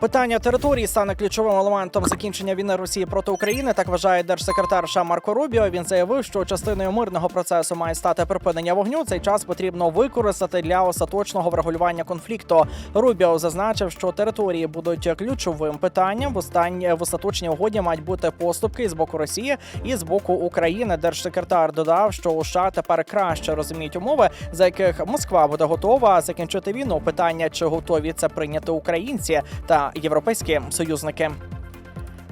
Питання території стане ключовим елементом закінчення війни Росії проти України. Так вважає держсекретар США Марко Рубіо. Він заявив, що частиною мирного процесу має стати припинення вогню. Цей час потрібно використати для остаточного врегулювання конфлікту. Рубіо зазначив, що території будуть ключовим питанням. В останній в остаточній угоді мають бути поступки з боку Росії і з боку України. Держсекретар додав, що у США тепер краще розуміють умови, за яких Москва буде готова закінчити війну. Питання чи готові це прийняти українці та європейські союзники.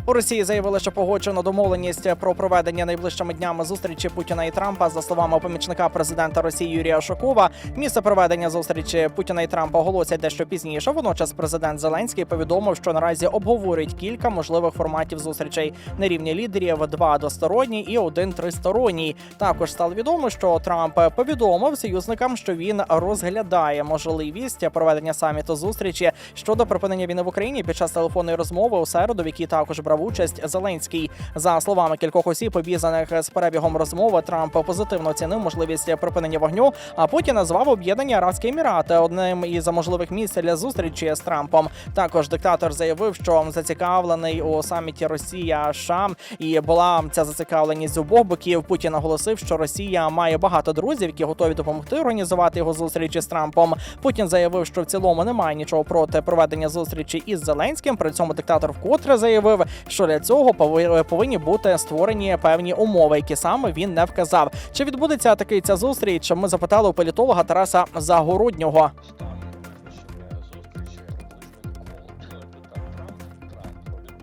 У Росії заявили, що погоджено домовленість про проведення найближчими днями зустрічі Путіна і Трампа. За словами помічника президента Росії Юрія Шокова, місце проведення зустрічі Путіна і Трампа оголосять дещо пізніше. Водночас президент Зеленський повідомив, що наразі обговорюють кілька можливих форматів зустрічей на рівні лідерів: два двосторонній і один тристоронній. Також стало відомо, що Трамп повідомив союзникам, що він розглядає можливість проведення саміту зустрічі щодо припинення війни в Україні під час телефонної розмови у середу, в якій також брав участь Зеленський. За словами кількох осіб, пов'язаних з перебігом розмови, Трамп позитивно оцінив можливість припинення вогню. А потім назвав об'єднані Арабські Емірати одним із можливих місць для зустрічі з Трампом. Також диктатор заявив, що зацікавлений у саміті Росія США і була ця зацікавленість з обох боків. Путін наголосив, що Росія має багато друзів, які готові допомогти організувати його зустрічі з Трампом. Путін заявив, що в цілому немає нічого проти проведення зустрічі із Зеленським. При цьому диктатор вкотре заявив, що для цього пови- повинні бути створені певні умови, які саме він не вказав. Чи відбудеться такий ця зустріч? Ми запитали у політолога Тараса Загороднього.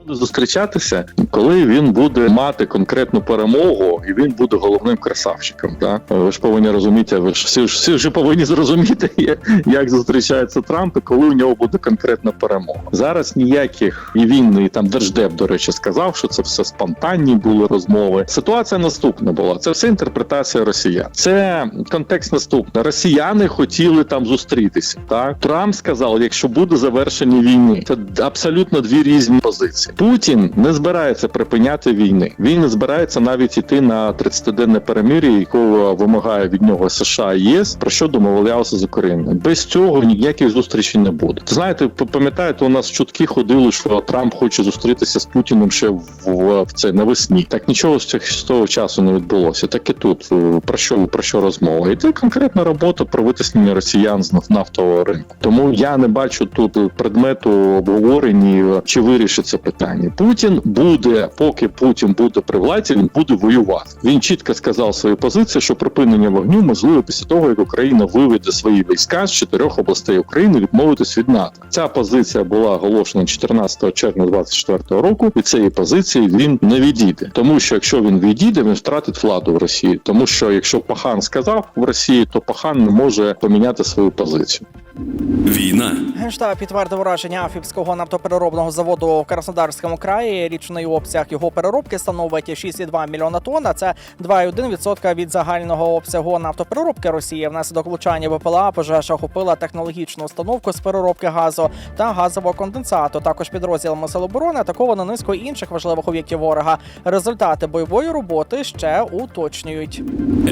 Буде зустрічатися, коли він буде мати конкретну перемогу, і він буде головним красавчиком. Да? Ви ж повинні розуміти, ви ж всі, ж- всі вже повинні зрозуміти, як зустрічається Трамп, і коли у нього буде конкретна перемога. Зараз ніяких і він, і там держдеп, до речі, сказав, що це все спонтанні були розмови. Ситуація наступна була. Це все інтерпретація росіян. Це контекст наступний. Росіяни хотіли там зустрітися. Так Трамп сказав, якщо буде завершення війни, це абсолютно дві різні позиції. Путін не збирається припиняти війни. Він не збирається навіть іти на 30-денне перемир'я, якого вимагає від нього США і ЄС, про що домовлялися з Україною. Без цього ніяких зустрічей не буде. Знаєте, пам'ятаєте, у нас чутки ходили, що Трамп хоче зустрітися з Путіним ще в, в, в це навесні. Так нічого з цих з того часу не відбулося. Так і тут Е, про що про що розмова? І це конкретна робота про витиснення росіян з нафтового ринку. Тому я не бачу тут предмету обговорення, чи вирішиться питання. Путін буде, поки Путін буде при владі, він буде воювати. Він чітко сказав свою позицію, що припинення вогню можливо після того, як Україна виведе свої війська з чотирьох областей України, відмовитись від НАТО. Ця позиція була оголошена 14 червня 2024 року. Від цієї позиції він не відійде, тому що якщо він відійде, він втратить владу в Росії. Тому що якщо Пахан сказав в Росії, то Пахан не може поміняти свою позицію. Війна Генштаб підтвердив ураження Афіпського нафтопереробного заводу в Краснодарському краї. Річний обсяг його переробки становить 6,2 мільйона тонн. а Це 2,1% від загального обсягу нафтопереробки Росії. Внаслідок влучання БПЛА пожежа охопила технологічну установку з переробки газу та газового конденсату. Також підрозділами Сил оборони атаковано низку інших важливих об'єктів ворога. Результати бойової роботи ще уточнюють.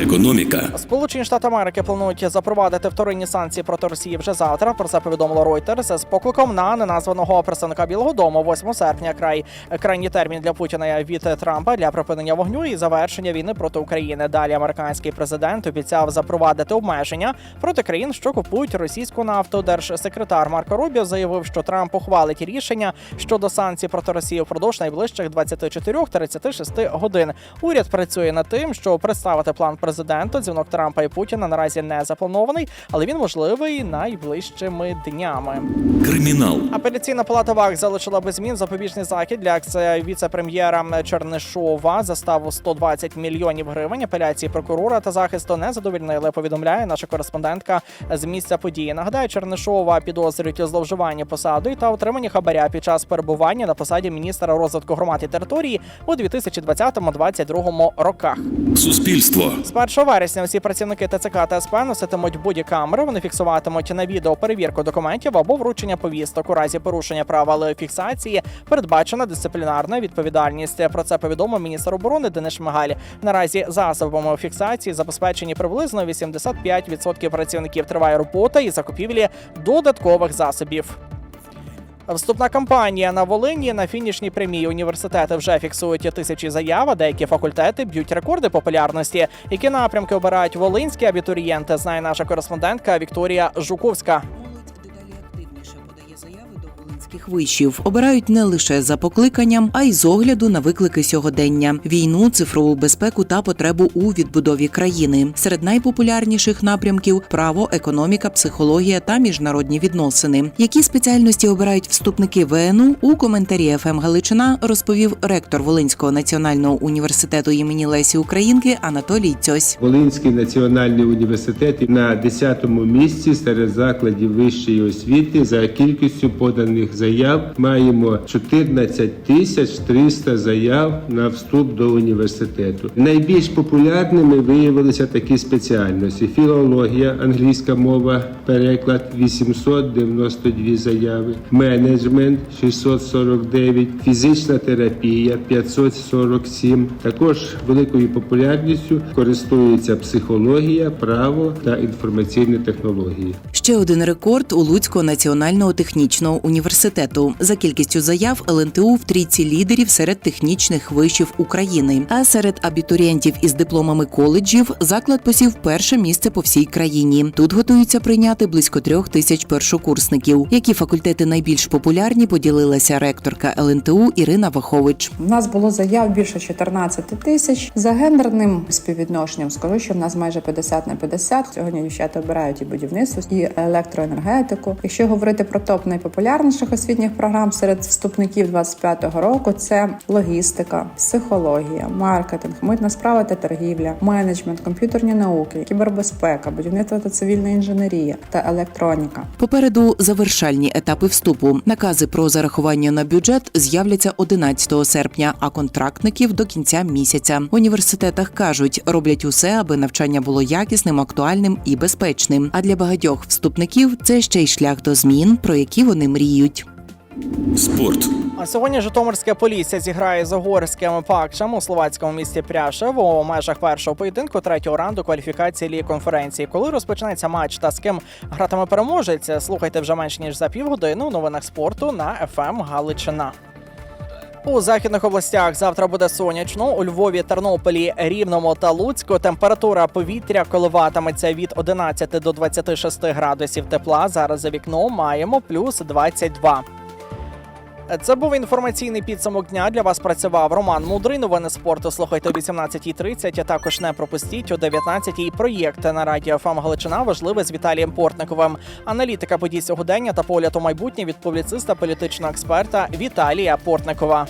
економіка, Сполучені Штати Америки планують запровадити вторинні санкції проти Росії вже завтра. Про це повідомило Reuters з покликом на неназваного представника Білого Дому 8 серпня. Край крайній термін для Путіна від Трампа для припинення вогню і завершення війни проти України. Далі американський президент обіцяв запровадити обмеження проти країн, що купують російську нафту. Держсекретар Марко Рубіо заявив, що Трамп ухвалить рішення щодо санкцій проти Росії впродовж найближчих 24-36 годин. Уряд працює над тим, щоб представити план президенту. Дзвінок Трампа і Путіна наразі не запланований, але він можливий найближчими днями. кримінал, Апеляційна палата ВАК залишила без змін запобіжний захід для віце-прем'єра Чернишова. Заставу 120 мільйонів гривень. Апеляції прокурора та захисту не задовільнили. Повідомляє наша кореспондентка з місця події. Нагадаю, Чернишова підозрюють у зловживанні посадою та отриманні хабаря під час перебування на посаді міністра розвитку громад і території у 2020-2022 роках. Суспільство, З 1 вересня всі працівники ТЦК та СП носитимуть будь-камери. Вони фіксуватимуть на відеоперевірку документів або вручення повісток. У разі порушення правил фіксації передбачена дисциплінарна відповідальність. Про це повідомив міністр оборони Денис Шмигаль. Наразі засобами фіксації забезпечені приблизно 85% працівників. Триває робота і закупівлі додаткових засобів. Вступна кампанія на Волині на фінішній прямій університети вже фіксують тисячі заяв. а Деякі факультети б'ють рекорди популярності. Які напрямки обирають волинські абітурієнти? Знає наша кореспондентка Вікторія Жуковська. До вишів. Обирають не лише за покликанням, а й з огляду на виклики сьогодення: війну, цифрову безпеку та потребу у відбудові країни. Серед найпопулярніших напрямків право, економіка, психологія та міжнародні відносини. Які спеціальності обирають вступники ВНУ у коментарі ФМ Галичина розповів ректор Волинського національного університету імені Лесі Українки Анатолій Цьось. Волинський національний університет на 10-му місці серед закладів вищої освіти за кількістю поданих заяв маємо 14 тисяч 300 заяв на вступ до університету. Найбільш популярними виявилися такі спеціальності: філологія, англійська мова, переклад 892 заяви, менеджмент 649, фізична терапія 547. Також великою популярністю користується психологія, право та інформаційні технології. Ще один рекорд у Луцького національного технічного університету за кількістю заяв ЛНТУ в трійці лідерів серед технічних вишів України. А серед абітурієнтів із дипломами коледжів заклад посів перше місце по всій країні. Тут готуються прийняти близько трьох тисяч першокурсників. Які факультети найбільш популярні, поділилася ректорка ЛНТУ Ірина Вахович. У нас було заяв більше 14 тисяч. За гендерним співвідношенням скажу, що в нас майже 50 на 50. Сьогодні дівчата обирають і будівництво, і електроенергетику. Якщо говорити про топ найпопулярніших освітніх програм серед вступників 25-го року, це логістика, психологія, маркетинг, митна справа та торгівля, менеджмент, комп'ютерні науки, кібербезпека, будівництво та цивільна інженерія та електроніка. Попереду завершальні етапи вступу. Накази про зарахування на бюджет з'являться 11 серпня, а контрактників до кінця місяця. В університетах кажуть, роблять усе, аби навчання було якісним, актуальним і безпечним. А для багатьох вступників це ще й шлях до змін, про які вони мріють. Спорт. А сьогодні Житомирське Полісся зіграє з угорським пакшем у словацькому місті Пряшев у межах першого поєдинку третього раунду кваліфікації ліги конференції. Коли розпочнеться матч та з ким гратиме переможець, слухайте вже менш ніж за півгодини у новинах спорту на ФМ Галичина. У західних областях завтра буде сонячно. У Львові, Тернополі, Рівному та Луцьку температура повітря коливатиметься від 11 до 26 градусів тепла. Зараз за вікном маємо плюс 22. Це був інформаційний підсумок дня. Для вас працював Роман Мудрий. Новини спорту слухайте о 18.30, а Також не пропустіть о 19.00 проєкт на радіо ФМ Галичина. Важливе з Віталієм Портниковим. Аналітика подій сьогодення та погляд у майбутнє від публіциста політичного експерта Віталія Портникова.